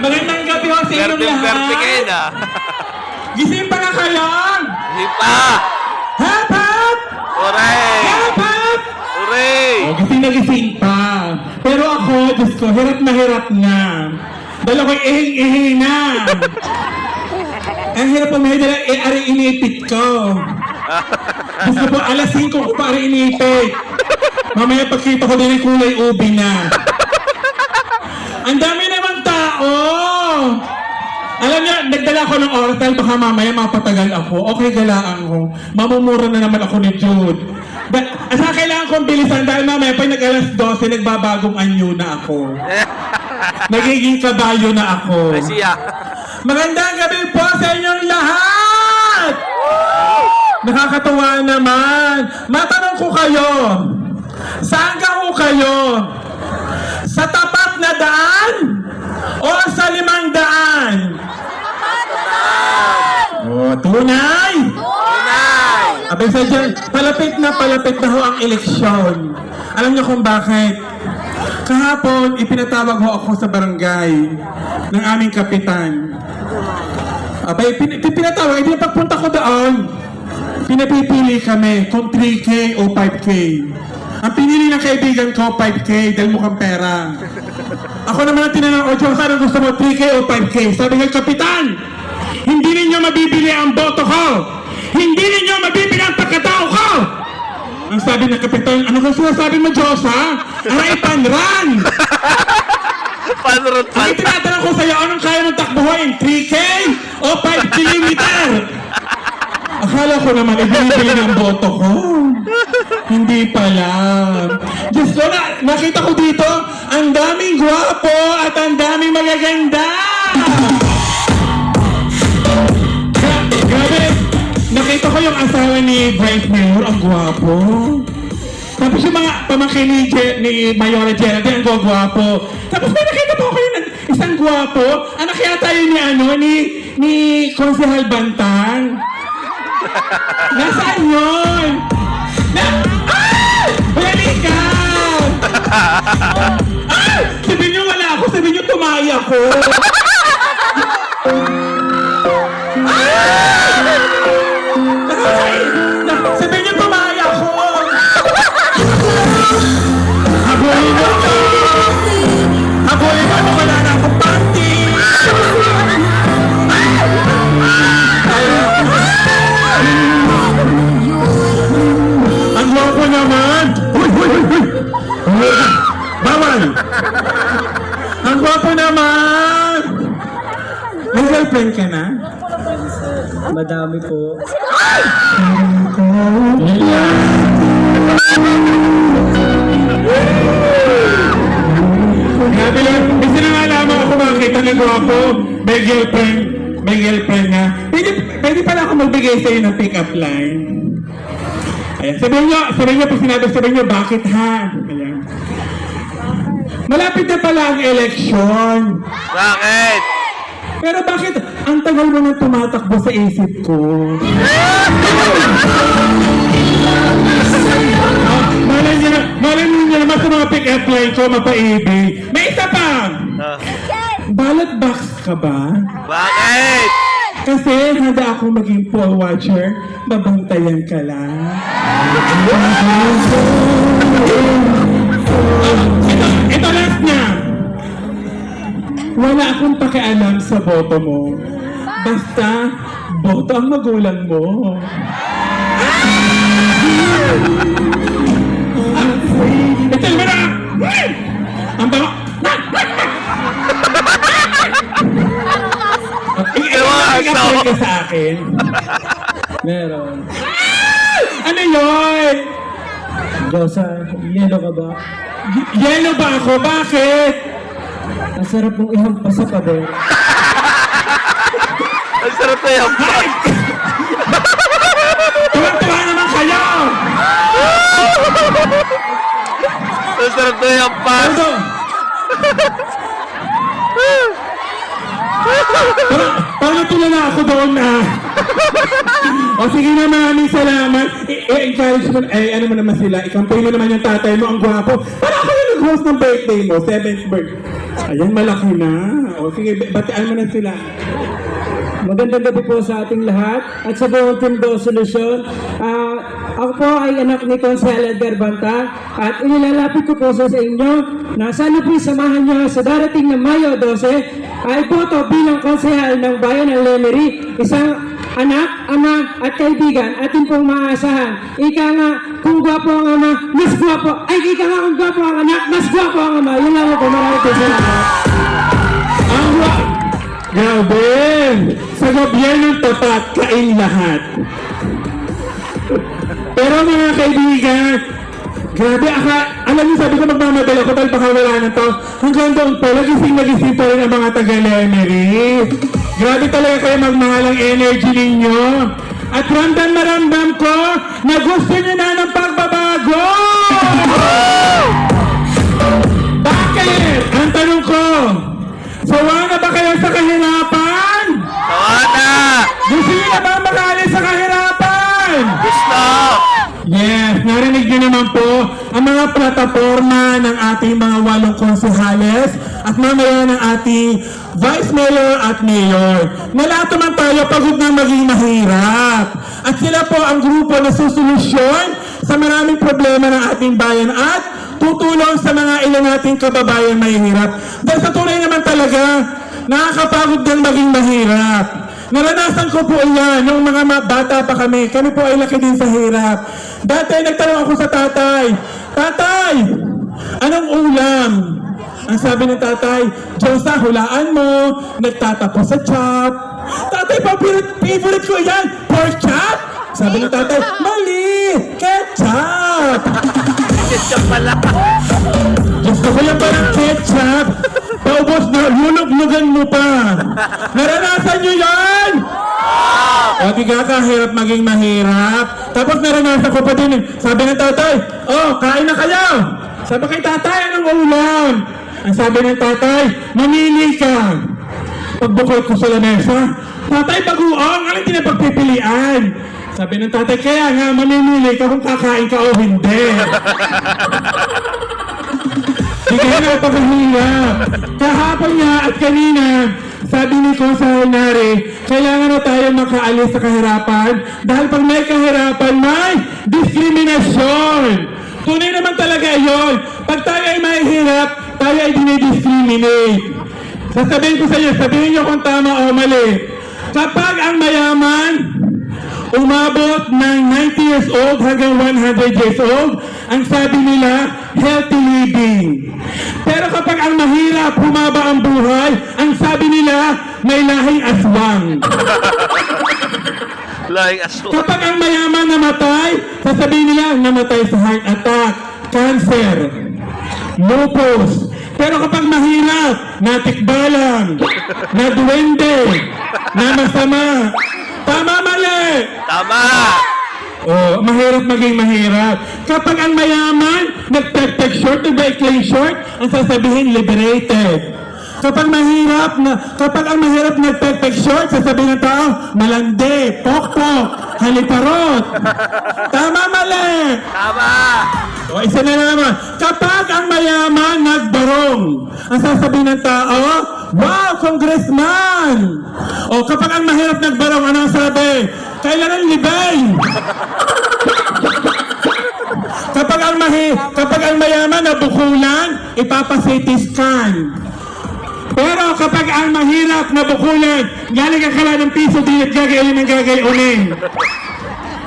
Magandang gabi ho sa inyong Berte-berte kayo lahat. na. Gising pa na kayo. Hindi pa! Hap, hap! Hooray! Hap, hap! Hooray! Oh, gising na gising pa. Pero ako, Diyos ko, hirap na hirap na. Dala ko ihing-ihing na. Ang hirap pa may dala, eh, ari inipit ko. Gusto po, alas 5 ko pa ari inipit. Mamaya pagkita ko din yung kulay ubi na. Ang dami! Alam niyo, nagdala ako ng oras dahil baka mamaya mapatagal ako. Okay, galaan ko. Mamumura na naman ako ni Jude. But, asa kailangan kong bilisan dahil mamaya pag nag-alas 12, nagbabagong anyo na ako. Nagiging kabayo na ako. Siya. Magandang gabi po sa inyong lahat! Nakakatuwa naman. Matanong ko kayo, saan ka ho kayo? Sa tapat na daan? O sa limang daan? Oh, tunay! Tunay! Abay sa dyan, palapit na palapit na ho ang eleksyon. Alam niyo kung bakit? Kahapon, ipinatawag ho ako sa barangay ng aming kapitan. Abay, pin pinatawag, hindi pagpunta ko doon. Pinapipili kami kung 3K o 5K. Ang pinili ng kaibigan ko, 5K, dahil mukhang pera. Ako naman ang tinanong, o Diyos, anong gusto mo, 3K o 5K? Sabi ng kapitan, hindi ninyo mabibili ang boto ko. Hindi ninyo mabibili ang pagkatao ko. Ang sabi ng kapitan, ano kasi sinasabi mo, Diyos, ha? Aray, panran! Panrot Ang pa. tinatanong ko sa'yo, anong kaya mong takbuhin? 3K o 5 kilometer? Akala ko naman, ibinibili ng boto ko. Hindi pala. Diyos ko, na, nakita ko dito, ang daming gwapo at ang daming magaganda. Gra- grabe, nakita ko yung asawa ni Bryce Mayor, ang gwapo. Tapos yung mga pamangkin ni, Je- ni Mayora Geraldine, ang gwapo. Tapos may nakita po ako yung isang gwapo. Anak yata yun ni ano, ni, ni Konsehal Bantang. Nasaan yun? Ah! Sabi niyo wala ako, sabi niyo tumay ako. Ay! May girlfriend ka na? Madami po. Grabe lang. Kasi nangalaman ako makakita ng gwapo. May girlfriend. May girlfriend na. Pwede, pwede pala ako magbigay sa'yo ng pick-up line. Ayan. Sabihin nyo, sabihin nyo pag sinabi, sabihin nyo, bakit ha? Ayan. Malapit na pala ang eleksyon. Bakit? Pero bakit ang tagal mo nang tumatakbo sa isip ko? Malay niyo na, malay niyo naman sa mga pick-up line ko, mapaibig. May isa pa! Ah, Ballot box ka ba? bakit? Kasi handa ako maging poll watcher, babantayan ka lang. Wala akong pakialam sa boto mo. Basta, boto ang magulang mo. Ito, mara! Ang bango! Ka sa akin. Meron. Ano yun? Josa, yelo ka ba? Y- Yellow ba ako? Bakit? Ang sarap mong ihampas sa pader. Ang sarap na yan. Tuwang-tuwa naman kayo! Ang sarap na yan, Para, paano tula na ako doon na? o sige na, maraming salamat. I-encourage mo, eh, ano mo naman sila, ikampay mo naman yung tatay mo, ang gwapo. Para ako yung nag-host ng birthday mo, seventh birthday. Ayan, malaki na. O sige, batian mo na sila. Magandang gabi po sa ating lahat at sa buong Team Go Solution. Ah, ako po ay anak ni Consel Edgar at inilalapit ko po sa inyo na sana po samahan niyo sa darating na Mayo 12 ay boto bilang konsehal ng bayan ng Lemery, isang anak, ama at kaibigan atin pong maasahan. Ika nga, kung gwapo ang ama, mas gwapo. Ay, ika nga kung gwapo ang anak, mas gwapo ang ama. Yun lang po, maraming salamat. Ang wa... Grabe! Sa gobyernong tapat, kain lahat. Pero mga kaibigan, grabe, aka, alam niyo, sabi ko magmamadali ako dahil baka wala na to. Hanggang doon po, nagising nagising pa rin ang mga taga-Lemery. Grabe talaga kayo magmahal ang energy ninyo. At ramdam na ramdam ko na gusto niyo na ng pagbabago! Naman po ang mga plataforma ng ating mga walong konsehales at mamaya ng ating vice mayor at mayor. Na lahat naman tayo pagod na maging mahirap. At sila po ang grupo na susolusyon sa maraming problema ng ating bayan at tutulong sa mga ilan nating kababayan mahihirap. Dahil sa tunay naman talaga, nakakapagod din maging mahirap. Naranasan ko po yan nung mga bata pa kami. Kami po ay laki din sa hirap. Dati nagtanong ako sa tatay, Tatay, anong ulam? Ang sabi ng tatay, Diyosa, hulaan mo, nagtatapos sa chop. Tatay, favorite, favorite ko yan, pork chop. Sabi ng tatay, mali, ketchup. Ketchup pala! Gusto ko yan parang ketchup. Paubos na, lulog-lugan mo pa. Naranasan nyo yan? O, di ka kahirap maging mahirap. Tapos naranasan ko pa din. Sabi ng tatay, oh, kain na kayo. Sabi kay tatay, anong ulam? Ang sabi ng tatay, mamili ka. Pagbukod ko sa lamesa, tatay, baguong, anong tinapagpipilian? Sabi ng tatay, kaya nga, mamimili ka kung kakain ka o hindi. Di kaya napakahirap. Kahapon nga at kanina, sabi ni Kosa Nari, kailangan na tayo makaalis sa kahirapan dahil pag may kahirapan, may diskriminasyon. Tunay naman talaga yon. Pag tayo ay mahihirap, tayo ay dinidiscriminate. Sasabihin ko sa iyo, sabihin niyo kung tama o mali. Kapag ang mayaman, umabot ng 90 years old hanggang 100 years old, ang sabi nila, healthy living. Pero kapag ang mahirap, humaba ang buhay, ang sabi nila, may lahing aswang. Like aso. Kapag ang mayaman namatay, sasabihin nila, namatay sa heart attack, cancer, lupus. Pero kapag mahirap, natikbalang, naduwende, na masama, tama mali. Tama! Oh, mahirap maging mahirap. Kapag ang mayaman, nagtagtag short, nag-clean short, ang sasabihin, liberated. Kapag mahirap na, kapag ang mahirap nagtagtag short, sasabihin ng tao, malandi, pokpok, haliparot. Tama mali. Tama! O, isa na naman. Kapag ang mayaman nagbarong, ang sasabihin ng tao, wow, congressman! O, kapag ang mahirap nagbarong, ano ang sabi? Kailangan libay! kapag ang mahi, kapag ang mayaman nabukulan, ipapa-CT scan. Pero kapag ang mahirap na bukulan, galing ka kala ng piso, di at gagayin ng gagayunin.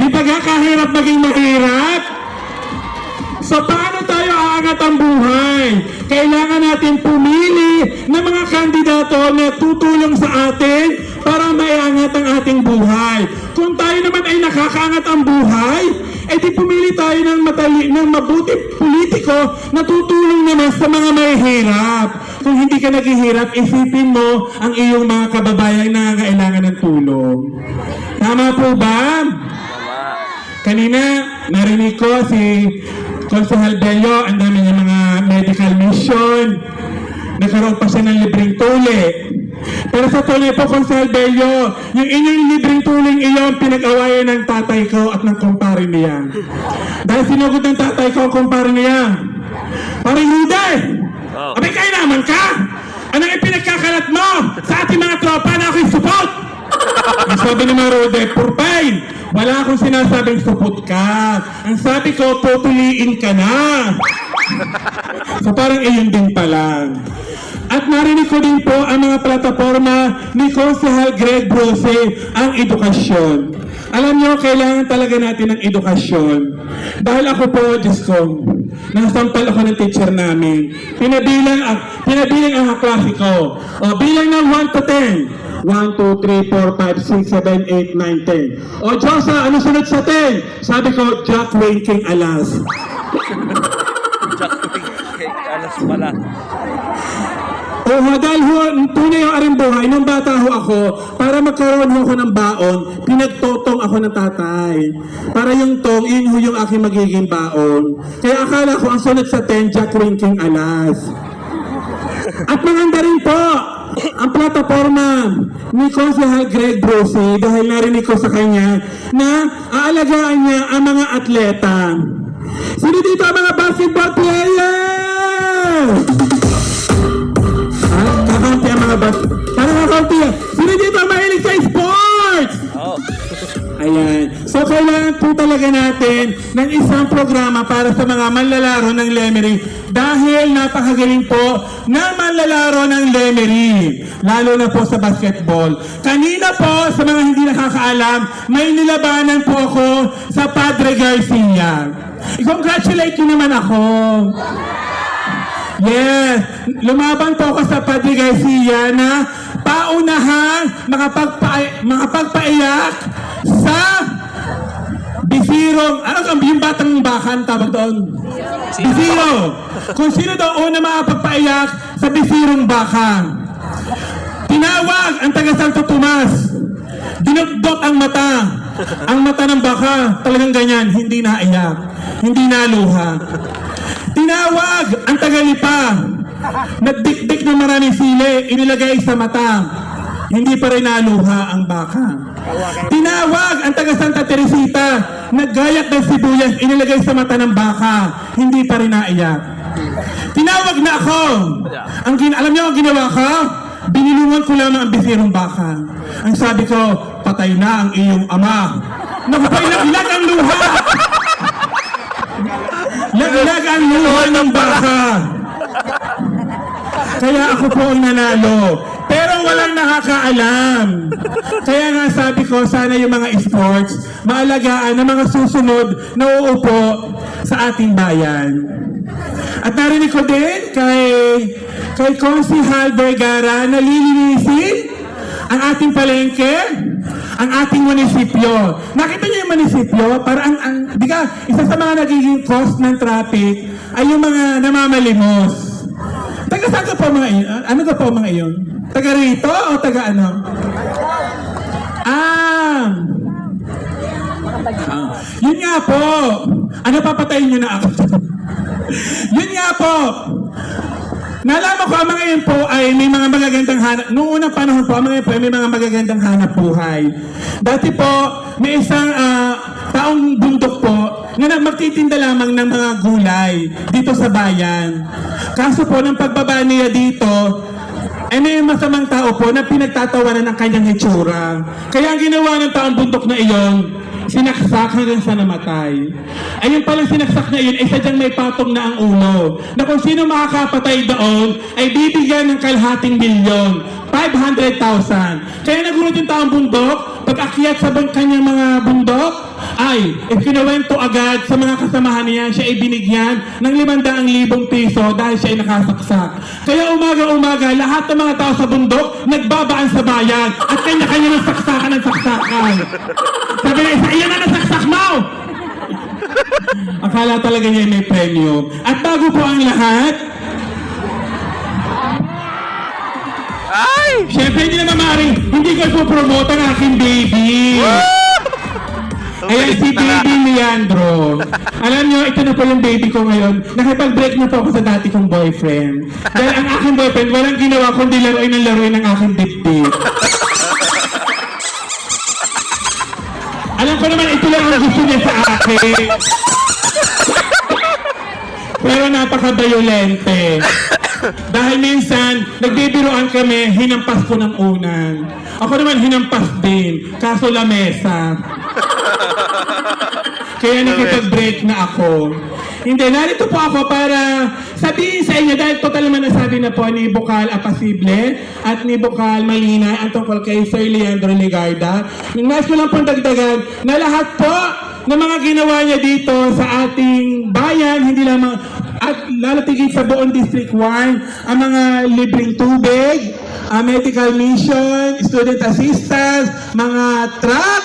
Di ba nga kahirap maging mahirap? So paano tayo aangat ang buhay? Kailangan natin pumili ng mga kandidato na tutulong sa atin para maiangat ang ating buhay. Kung tayo naman ay nakakaangat ang buhay, eh di pumili tayo ng, matali, ng mabuti politiko na tutulong naman sa mga mahihirap. Kung hindi ka naghihirap, isipin mo ang iyong mga kababayan na nangangailangan ng tulong. Tama po ba? Kanina, narinig ko si Consehal Bello, ang dami niya mga medical mission. Nagkaroon pa siya ng libreng tuli. Pero sa tunay po, Consehal Bello, yung inyong libreng tuling iyon, pinag-awayan ng tatay ko at ng kumpare niya. Dahil sinugod ng tatay ko ang kumpare niya. Parang hindi! Oh. Abay, kailangan ka! Anong ipinagkakalat mo sa ating mga tropa na ako'y? Ang sabi ni Marode, Purpay, wala akong sinasabing supot ka. Ang sabi ko, tutuliin ka na. So parang iyon din pala. At narinig ko din po ang mga plataforma ni Konsehal Greg Brose, ang edukasyon. Alam niyo, kailangan talaga natin ng edukasyon. Dahil ako po, Diyos ko, nasampal ako ng teacher namin. Pinabilang, ang pinabilang ang kaklase ko. O, bilang ng 1 to 10. 1, 2, 3, 4, 5, 6, 7, 8, 9, 10. O, Diyosa, ano sunod sa 10? Sabi ko, Jack Wayne King Alas. Jack Kay alas pala. Oo, dahil ho, tunay yung aring buhay, nung bata ho ako, para magkaroon ho ako ng baon, pinagtotong ako ng tatay. Para yung tong, yun ho yung aking magiging baon. Kaya akala ko ang sunod sa 10, Jack King Alas. At maganda rin po, ang plataforma ni Konsehal Greg Brose dahil narinig ko sa kanya na aalagaan niya ang mga atleta. Sino dito ang mga basketball player? Mga bas. Parang kakaunti yan. Sino dito mahilig sa sports? Oh. Ayan. So, kailangan po talaga natin ng isang programa para sa mga manlalaro ng Lemery dahil napakagaling po ng manlalaro ng Lemery. Lalo na po sa basketball. Kanina po, sa mga hindi nakakaalam, may nilabanan po ako sa Padre Garcia. I-congratulate nyo naman ako. Yes, lumaban po ako sa Padre Garcia na paunahan makapagpa makapagpaiyak sa bisirong, ano ka, yung batang bakan tawag doon? Bisiro. Kung sino daw una makapagpaiyak sa bisirong baka. Tinawag ang taga Santo Tomas. Dinugdok ang mata. Ang mata ng baka, talagang ganyan, hindi naiyak, hindi naluha. Tinawag ang tagalipa. Nagdikdik ng maraming sili, inilagay sa mata. Hindi pa rin naluha ang baka. Tinawag ang taga Santa Teresita. Naggayak ng sibuyas, inilagay sa mata ng baka. Hindi pa rin naiyak. Tinawag na ako. Ang gin alam niyo ang ginawa ko? Binilungan ko lamang ang bisirong baka. Ang sabi ko, patay na ang iyong ama. Nakapailag-ilag ang luha. Laglag ang luha ng baka. Kaya ako po ang nanalo. Pero walang nakakaalam. Kaya nga sabi ko, sana yung mga sports, maalagaan ng mga susunod na uupo sa ating bayan. At narinig ko din kay, kay Consi Hal Vergara na lilinisin ang ating palengke, ang ating munisipyo. Nakita niyo yung munisipyo? Para ang, ang, di ka, isa sa mga nagiging cost ng traffic ay yung mga namamalimos. Taga saan ka po mga iyon? Ano ka po mga iyon? Taga rito o taga ano? Ah! Ah, yun nga po. Ano papatayin niyo na ako? yun nga po. Nalaman ko ang mga yun po ay may mga magagandang hanap. Noong unang panahon po, ang mga yun po ay may mga magagandang hanap buhay. Dati po, may isang ah, taong bundok po na magtitinda lamang ng mga gulay dito sa bayan. Kaso po, ng pagbaba niya dito, ay may masamang tao po na pinagtatawanan ng kanyang hitsura. Kaya ang ginawa ng taong bundok na iyon, sinaksak hanggang sa namatay. Ayun palang sinaksak na iyon, ay sadyang may patong na ang ulo. Na kung sino makakapatay doon, ay bibigyan ng kalahating milyon. 500,000. Kaya nagulat yung taong bundok, pag akyat sa kanyang mga bundok, ay, ikinawento agad sa mga kasamahan niya, siya ay binigyan ng 500,000 piso dahil siya ay nakasaksak. Kaya umaga-umaga, lahat ng mga tao sa bundok, nagbabaan sa bayan at kanya-kanya ng saksakan ng saksakan. Sabi na isa, iyan na nasaksak mo! Akala talaga niya may premyo. At bago po ang lahat, Ay! syempre hindi naman maaaring hindi ko ipopromote ang aking baby. Ayan si Baby Leandro. Alam niyo, ito na po yung baby ko ngayon. Nakipag-break na po ako sa dati kong boyfriend. Dahil ang aking boyfriend, walang ginawa kundi laruin ng laruin ng aking dibdib. Alam ko naman, ito lang ang gusto niya sa akin. Pero napaka-violente. Dahil minsan, nagbibiroan kami, hinampas ko ng unan. Ako naman hinampas din, kaso lamesa. Kaya nakipag-break na ako. Hindi, narito po ako para sabihin sa inyo, dahil total naman nasabi na po ni Bukal Apasible at ni Bukal Malina ang tungkol kay Sir Leandro Ligarda. Yung nais ko lang pong dagdagan na lahat po ng mga ginawa niya dito sa ating bayan, hindi lamang at lalatigin sa buong District 1, ang mga libreng tubig, ah, medical mission, student assistance, mga truck,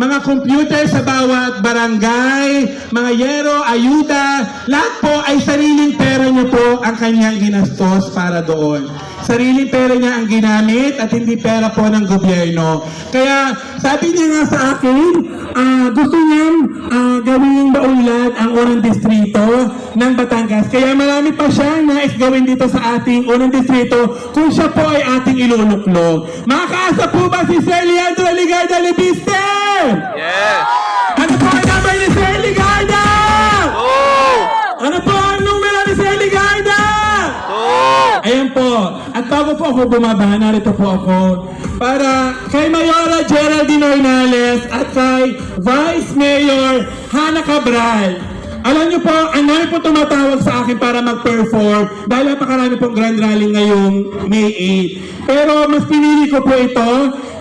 mga computer sa bawat barangay, mga yero, ayuda, lahat po ay sariling pera niyo po ang kanyang ginastos para doon. Sariling pera niya ang ginamit at hindi pera po ng gobyerno. Kaya sabi niya nga sa akin, ah, gusto niyang ah, gawing baulad ang unang distrito ng Batangas. Kaya marami pa siya nais gawin dito sa ating unang distrito kung siya po ay ating iluluklog. Makakaasa po ba si Sir Leandro Ligarda Lebiste? Yes! Ano po At bago po ako bumaba, narito po ako para kay Mayora Geraldine Ornales at kay Vice Mayor Hana Cabral. Alam niyo po, ang dami po tumatawag sa akin para mag-perform dahil napakarami pong grand rally ngayong May 8. Pero mas pinili ko po ito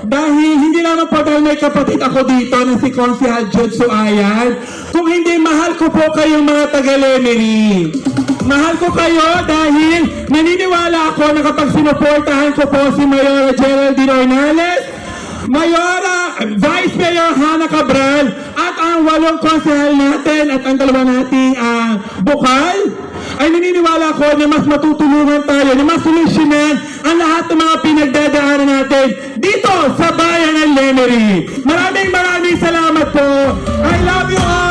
dahil hindi naman po dahil may kapatid ako dito na si Consihal Jude Suayan. Kung hindi, mahal ko po kayong mga taga-Lemery. Mahal ko kayo dahil naniniwala ako na kapag sinuportahan ko po si Mayora Geraldine Ornales, Mayora, Vice Mayor Hannah Cabral, at ang walong konsehal natin at ang dalawa nating uh, bukal, ay naniniwala ko na mas matutulungan tayo, na mas solusyonan ang lahat ng mga pinagdadaanan natin dito sa bayan ng Lemery. Maraming maraming salamat po. I love you all.